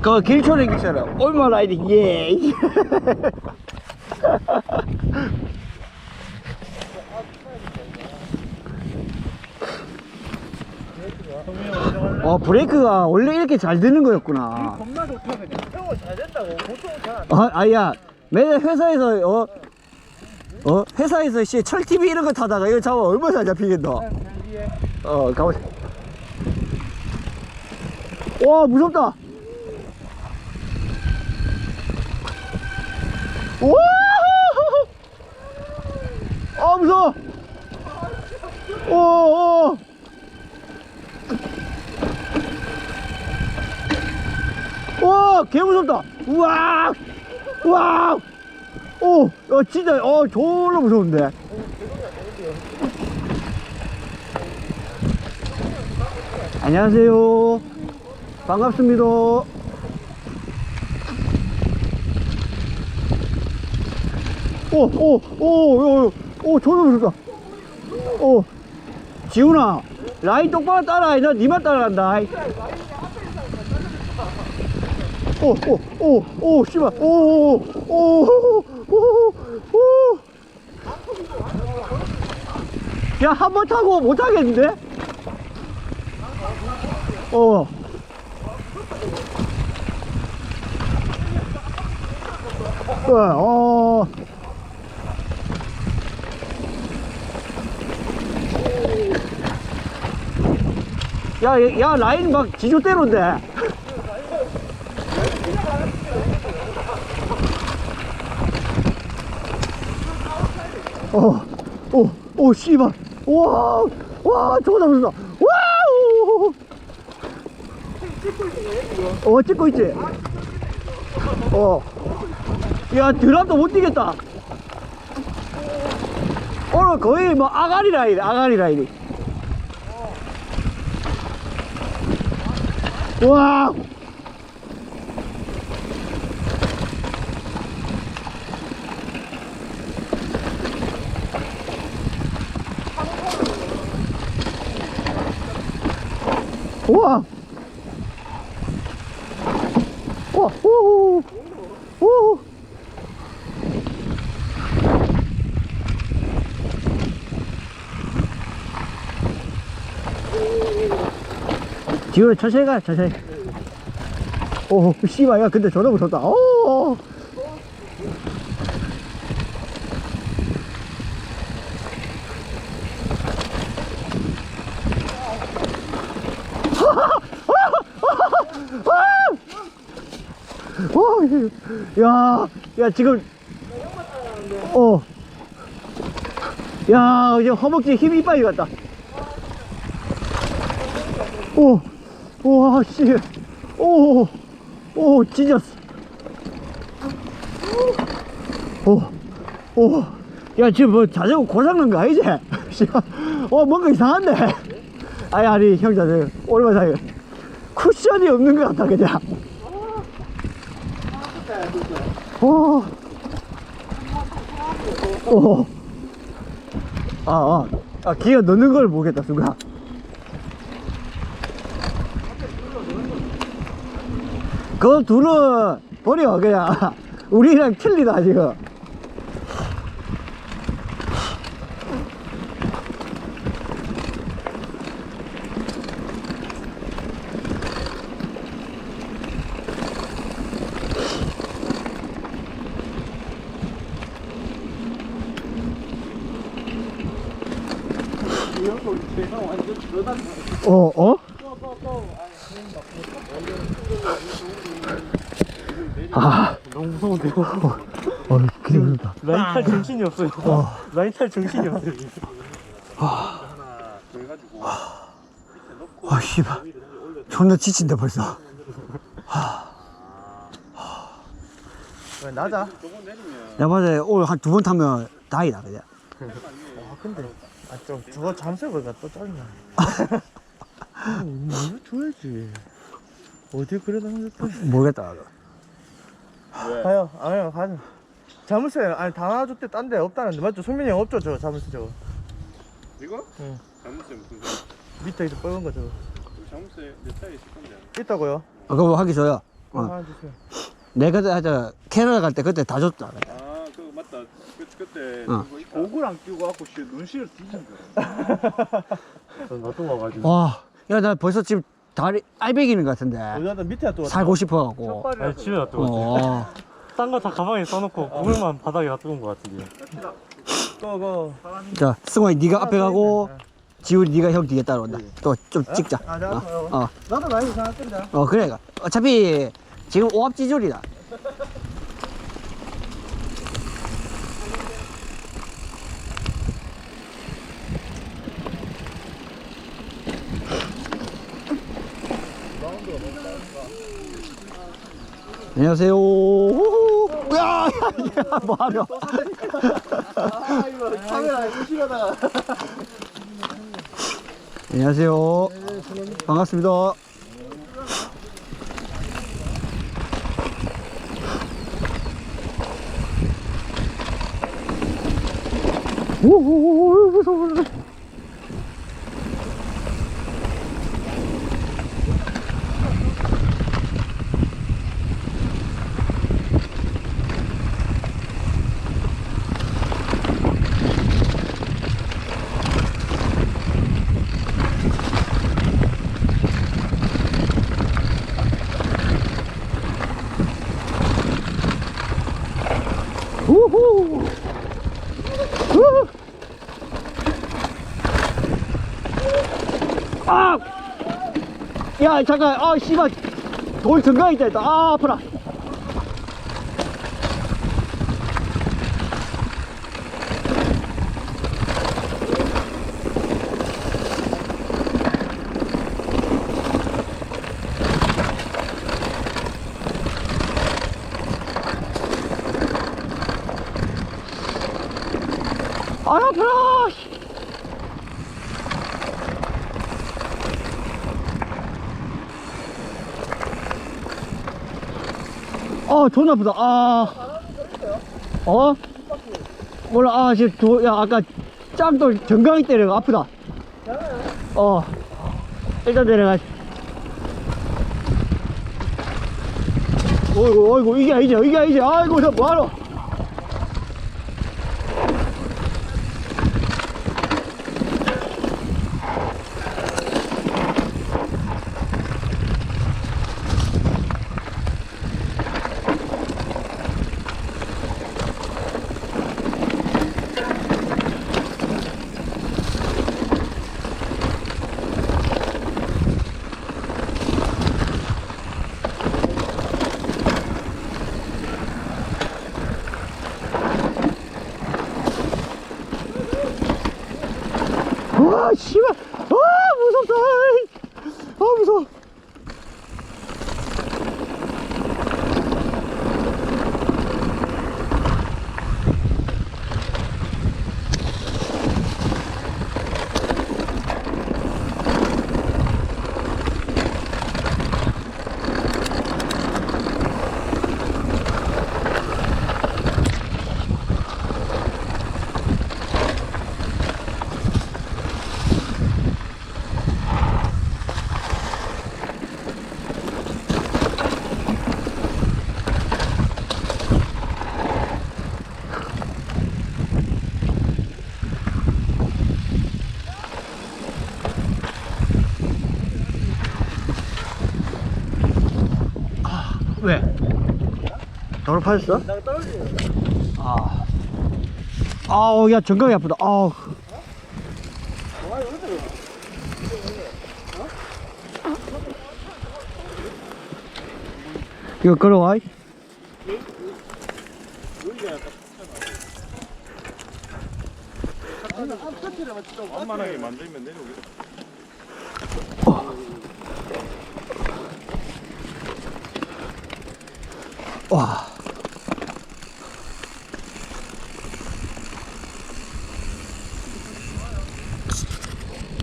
그 길초랭이처럼 올마 라이딩 예. 어 브레이크가 원래 이렇게 잘 드는 거였구나. 겁나 좋다 그냥 형은 잘 된다고 보통은 잘안 아, 아야 매일 회사에서 어, 어 회사에서 씨 철TV 이런 거 타다가 이거 잡아 얼마 잘 잡히겠노? 어 가보자. 와 무섭다. 와! 아 무서워. 오, 오. 와, 개 무섭다. 우와, 우와. 오, 어, 진짜, 어, 졸라 무서운데. 안녕하세요. 반갑습니다. 오, 오, 오, 오, 오, 졸라 무섭다. 오, 지훈아, 라인 똑바로 따라해. 나 니만 따라간다. 오, 오, 오, 오, 씨발. 오, 오, 오, 오, 오, 오. 야, 한 번 타고 못 하겠는데? 어. 어, 어. 야, 얘- 야, 라인 막 지조대로인데. 어, 오, 오, 씨발. 와, 와, 저거 잡았어. 와우! 어, 찍고 있지? 어. 야, 드랍도 못 뛰겠다. 오늘 거의 뭐 아가리 라인, 아가리 라인 이. 와! 우와! 우와! 우후! 우후! 뒤로 천천히 가, 천천히. 오, 씨발, 야, 근데 저도 무섭다. 오! 와, 이게- 야, 야, 지금, 어. 야, 이제 허벅지에 힘이 빨리 갔다. 오, 와, 씨. 오, 오, 찢었어. 오, 오. 야, 지금 뭐 자전거 고장난 거 아니지? 어, 뭔가 이상한데? 아니, 아니, 형 자전거. 오랜만에 사요. 쿠션이 없는 것 같아, 그냥. 오. 오. 아, 아. 아, 기어 넣는 걸 모르겠다, 순간. 그 둘은 버려, 그냥. 우리랑 틀리다, 지금. 어, 어? 아, 너무 무서운데요 어, 그게 무섭다. 라인 탈 정신이 없어요 라인 탈 정신이 없어요 아, 씨발. 존나 지친다, 벌써. 나자 야, 맞아. 오늘 한 두 번 타면 다이다, 그냥. 아 근데 아 좀 저거 잠수 보니까 또 짜증나 줘야지 어디 그래도 한잔 모르겠다. 가요 아니요 가자 자물쇠 아니 다나줬대 딴데 없다는데 맞죠? 손민이 형 없죠 저 자물쇠 저거 이거? 응. 자물쇠 무슨 소 밑에 이제 빨간 거 저거 자물쇠 내 차에 있을 건데. 있다고요? 아, 그거 하기 줘요. 어. 하나 주세요. 내가 캐나다 갈 때 그때 다 줬다. 아 그거 맞다 그, 그때 어. 그거 있다 고구랑 끼고 갖고 씨 눈시를 뒤진 거야. 전 놔두고 와가지고 와, 야, 나 벌써 지금 다리 알배기는 것 같은데. 여자들 밑에 또 살고 싶어갖고. 아니 집에 놔두고 어. 딴거 다 가방에 써놓고 고글만 바닥에 놔두은 거 같은데. 그거 자, 승환이 네가 앞에 가고, 지훈이 네가 형 뒤에 따라온다. 또 좀 찍자. 아, 어, 어, 나도 많이 이상했던데. 어, 그래. 어차피 지금 오합지졸이다. 안녕하세요. 야, 야, 야, 뭐하려? 카메라에 끄시려다가 안녕하세요. 반갑습니다. 오오오 무서워 무서워. 우후. 우후. 아! 야, 잠깐. 아, 씨발. 돌 증가 있다, 있다. 아, 아파라. 아, 아파라. 씨. 아, 존나 아프다. 아. 어? 몰라, 아, 지금, 도, 야, 아까 짱돌 정강이 때려가 아프다. 어. 일단 내려가. 어이구, 어이구, 이게 아니지, 이게 아니지. 아이고, 저 뭐하러. 와, 씨발. 아, 무섭다. 아, 무서워. 너를 파셨어? 아. 아우, 야, 정강이 아프다. 아우. 이거 걸어와. 이. 완만하게 만들면 내려오겠다 와.